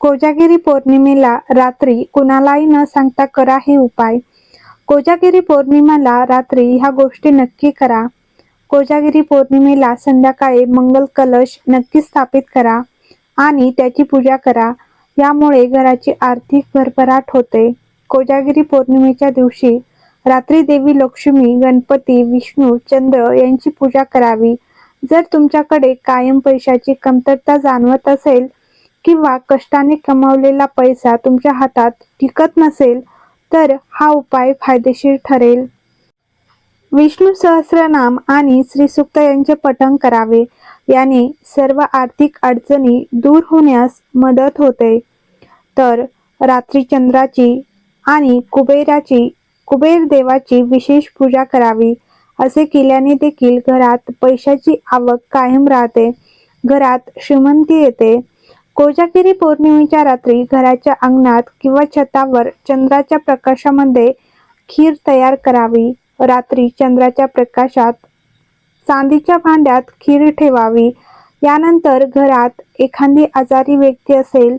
कोजागिरी पौर्णिमेला रात्री कुणालाही न सांगता करा हे उपाय. कोजागिरी पौर्णिमेला रात्री ह्या गोष्टी नक्की करा. कोजागिरी पौर्णिमेला संध्याकाळी मंगल कलश नक्की स्थापित करा आणि त्याची पूजा करा. यामुळे घराची आर्थिक भरभराट होते. कोजागिरी पौर्णिमेच्या दिवशी रात्री देवी लक्ष्मी गणपती विष्णू चंद्र यांची पूजा करावी. जर तुमच्याकडे कायम पैशाची कमतरता जाणवत असेल किंवा कष्टाने कमावलेला पैसा तुमच्या हातात टिकत नसेल तर हा उपाय फायदेशीर ठरेल. विष्णू सहस्रनाम आणि श्रीसूक्त यांचे पठण करावे. याने सर्व आर्थिक अडचणी दूर होण्यास मदत होते. तर रात्री चंद्राची आणि कुबेराची कुबेर देवाची विशेष पूजा करावी. असे केल्याने देखील घरात पैशाची आवक कायम राहते. घरात श्रीमंती येते. कोजागिरी पौर्णिमेच्या रात्री घराच्या अंगणात किंवा छतावर चंद्राच्या प्रकाशामध्ये खीर तयार करावी. रात्री चंद्राच्या प्रकाशात चांदीच्या भांड्यात खीर ठेवावी. यानंतर घरात एखादी आजारी व्यक्ती असेल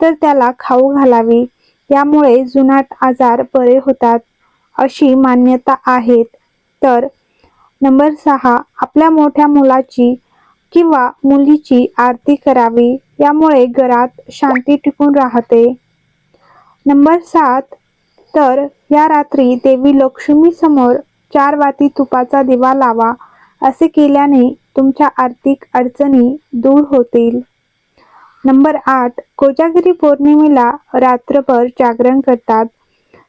तर त्याला खाऊ घालावी. यामुळे जुनाट आजार बरे होतात अशी मान्यता आहेत. तर नंबर सहा आपल्या मोठ्या मुलाची किंवा मुलीची आरती करावी. यामुळे घरात शांती टिकून राहते. नंबर सात तर या रात्री देवी लक्ष्मी समोर चार वाती तुपाचा दिवा लावा असे केल्याने तुमच्या आर्थिक अडचणी दूर होतील. नंबर आठ कोजागिरी पौर्णिमेला रात्रभर जागरण करतात.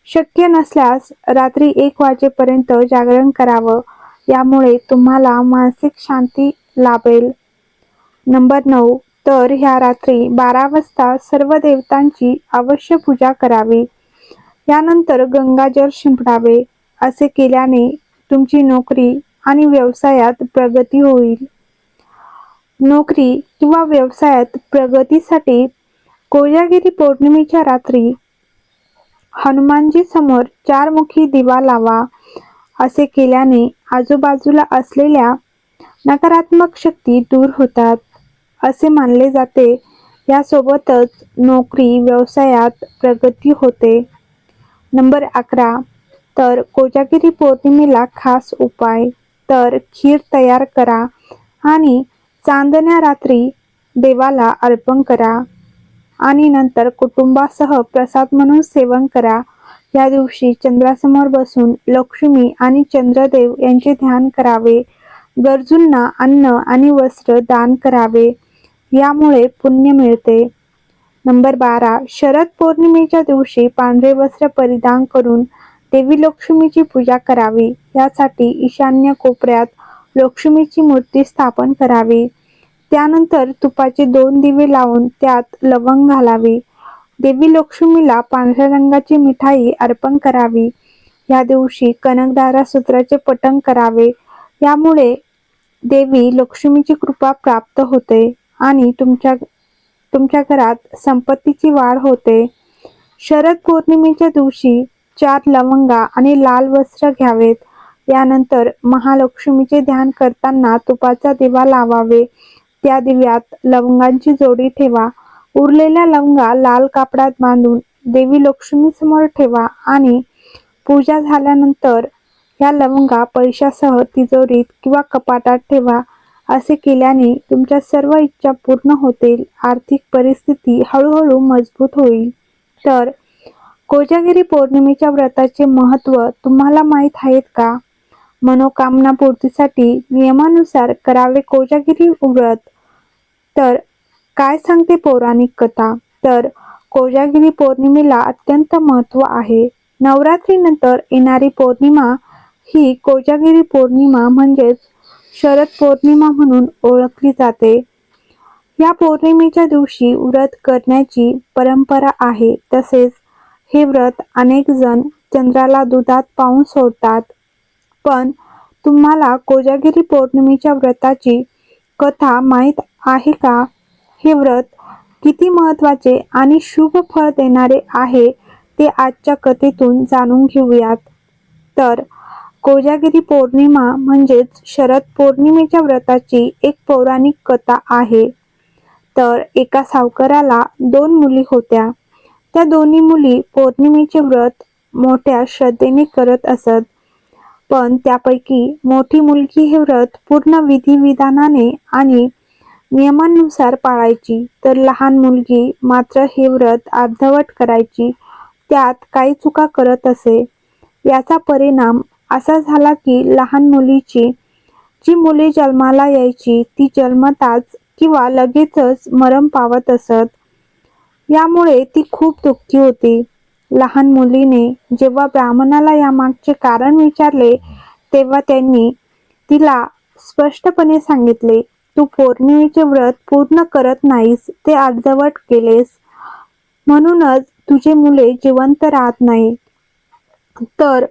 शक्य नसल्यास रात्री एक वाजेपर्यंत जागरण करावं यामुळे तुम्हाला मानसिक शांती लाभेल. नंबर नऊ तर ह्या रात्री बारा वाजता सर्व देवतांची अवश्य पूजा करावी. यानंतर गंगाजल शिंपडावे असे केल्याने तुमची नोकरी आणि व्यवसायात प्रगती होईल. नोकरी किंवा व्यवसायात प्रगतीसाठी कोजागिरी पौर्णिमेच्या रात्री हनुमानजी समोर चारमुखी दिवा लावा असे केल्याने आजूबाजूला असलेल्या नकारात्मक शक्ती दूर होतात. असे मानले जाते. यासोबतच नोकरी व्यवसायात प्रगती होते. नंबर अकरा. तर कोजागिरी पौर्णिमेला खास उपाय. तर खीर तयार करा आणि चांदण्या रात्री देवाला अर्पण करा आणि नंतर कुटुंबासह प्रसाद म्हणून सेवन करा. या दिवशी चंद्रासमोर बसून लक्ष्मी आणि चंद्रदेव यांचे ध्यान करावे. गरजूंना अन्न आणि वस्त्र दान करावे. यामुळे पुण्य मिळते. नंबर बारा. शरद पौर्णिमेच्या दिवशी पांढरे वस्त्र परिधान करून देवी लक्ष्मीची पूजा करावी. यासाठी ईशान्य कोपऱ्यात लक्ष्मीची मूर्ती स्थापन करावी. त्यानंतर तुपाचे दोन दिवे लावून त्यात लवंग घालावी. देवी लक्ष्मीला पांढऱ्या रंगाची मिठाई अर्पण करावी. या दिवशी कनकदारा सूत्राचे पठण करावे. यामुळे देवी लक्ष्मीची कृपा प्राप्त होते. आणि तुमच्या तुमच्या घरात संपत्तीची वाढ होते. शरद पौर्णिमेच्या दिवशी चार लवंगा आणि लाल वस्त्र घ्यावेत. यानंतर महालक्ष्मीचे ध्यान करताना तुपाचा दिवा लावावे. त्या दिव्यात लवंगांची जोडी ठेवा. उरलेल्या लवंगा लाल कापडात बांधून देवी लक्ष्मी समोर ठेवा आणि पूजा झाल्यानंतर या लवंगा पैशासह तिजोरीत किंवा कपाटात ठेवा. असे केल्याने तुमच्या सर्व इच्छा पूर्ण होतील आर्थिक परिस्थिती हळूहळू मजबूत होईल. तर कोजागिरी पौर्णिमेच्या व्रताचे महत्त्व तुम्हाला माहीत आहेत का? मनोकामना पूर्तीसाठी नियमानुसार करावे कोजागिरी व्रत. तर काय सांगते पौराणिक कथा? तर कोजागिरी पौर्णिमेला अत्यंत महत्त्व आहे. नवरात्रीनंतर येणारी पौर्णिमा ही कोजागिरी पौर्णिमा म्हणजेच शरद पौर्णिमा म्हणून ओळखली जाते. या पौर्णिमेच्या दिवशी व्रत करण्याची परंपरा आहे. तसेच हे व्रत अनेक जण चंद्राला दुधात पाहून सोडतात. पण तुम्हाला कोजागिरी पौर्णिमेच्या व्रताची कथा माहीत आहे का? हे व्रत किती महत्त्वाचे आणि शुभ फळ देणारे आहे ते आजच्या कथेतून जाणून घेऊयात. तर कोजागिरी पौर्णिमा म्हणजेच शरद पौर्णिमेच्या व्रताची एक पौराणिक कथा आहे. तर एका सावकाराला दोन मुली होत्या. त्या दोन्ही मुली पौर्णिमेचे व्रत मोठ्या श्रद्धेने करत असत. पण त्यापैकी मोठी मुलगी हे व्रत पूर्ण विधिविधानाने आणि नियमानुसार पाळायची. तर लहान मुलगी मात्र हे व्रत अर्धवट करायची. त्यात काही चुका करत असे. याचा परिणाम असा झाला की लहान मुलीची जी मुले जन्माला यायची ती जन्मताच किंवा लगेचच मरण पावत असत. यामुळे ती खूप दुःखी होती. लहान मुलीने जेव्हा ब्राह्मणाला यामागचे कारण विचारले तेव्हा त्यांनी तिला स्पष्टपणे सांगितले तू पौर्णिमेचे व्रत पूर्ण करत नाहीस ते अर्धवट केलेस. म्हणूनच तुझे मुले जिवंत राहत नाही तर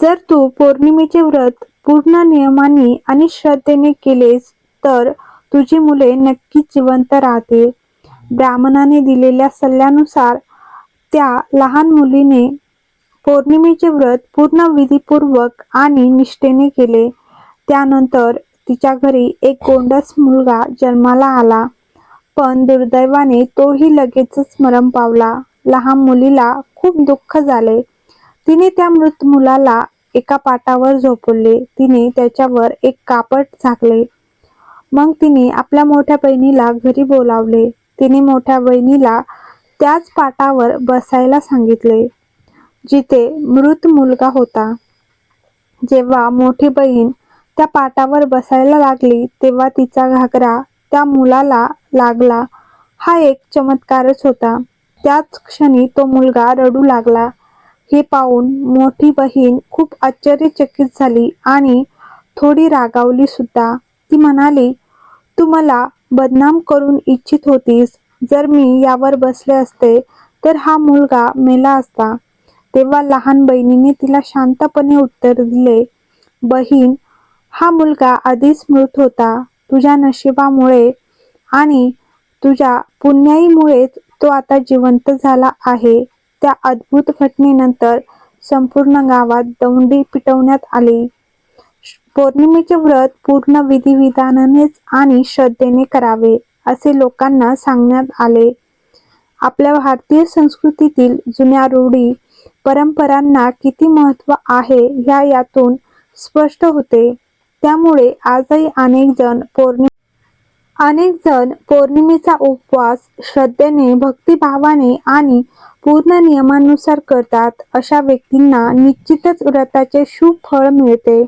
जर तू पौर्णिमेचे व्रत पूर्ण नियमाने आणि श्रद्धेने केलेस तर तुझी मुले नक्की जिवंत राहतील. ब्राह्मणाने दिलेल्या सल्ल्यानुसार त्या लहान मुलीने पौर्णिमेचे व्रत पूर्ण विधीपूर्वक आणि निष्ठेने केले. त्यानंतर तिच्या घरी एक गोंडस मुलगा जन्माला आला. पण दुर्दैवाने तोही लगेचच मरण पावला. लहान मुलीला खूप दुःख झाले. तिने त्या मृत मुलाला एका पाटावर झोपवले. तिने त्याच्यावर एक कापड झाकले. मग तिने आपल्या मोठ्या बहिणीला घरी बोलावले. तिने मोठ्या बहिणीला त्याच पाटावर बसायला सांगितले जिथे मृत मुलगा होता. जेव्हा मोठी बहीण त्या पाटावर बसायला लागली तेव्हा तिचा घागरा त्या मुलाला लागला. हा एक चमत्कारच होता. त्याच क्षणी तो मुलगा रडू लागला. हे पाहून मोठी बहीण खूप आश्चर्यचकित झाली आणि थोडी रागावली सुद्धा. ती म्हणाली तू मला बदनाम करून इच्छित होतीस. जर मी यावर बसले असते तर हा मुलगा मेला असता तेव्हा लहान बहिणीने तिला शांतपणे उत्तर दिले बहीण हा मुलगा आधीच मृत होता. तुझ्या नशिबामुळे आणि तुझ्या पुण्याईमुळेच तो आता जिवंत झाला आहे. त्या अद्भुत घटनेनंतर संपूर्ण गावात दौंडी पिटवण्यात आली. पौर्णिमेचे व्रत पूर्ण विधिविधानानेच आणि श्रद्धेने करावे असे लोकांना सांगण्यात आले. आपल्या भारतीय संस्कृतीतील जुन्या रूढी परंपरांना किती महत्त्व आहे ह्या यातून स्पष्ट होते. त्यामुळे आजही अनेक जण पौर्णि अनेक जण पौर्णिमेचा उपवास श्रद्धेने भक्तिभावाने आणि पूर्ण नियमानुसार करतात. अशा व्यक्तींना निश्चितच व्रताचे शुभ फळ मिळते.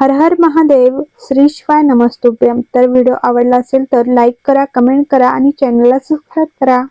हर हर महादेव. श्री शिवाय नमस्तुभ्यम. तर व्हिडिओ आवडला असेल तर लाईक करा कमेंट करा आणि चॅनलला सबस्क्राईब करा.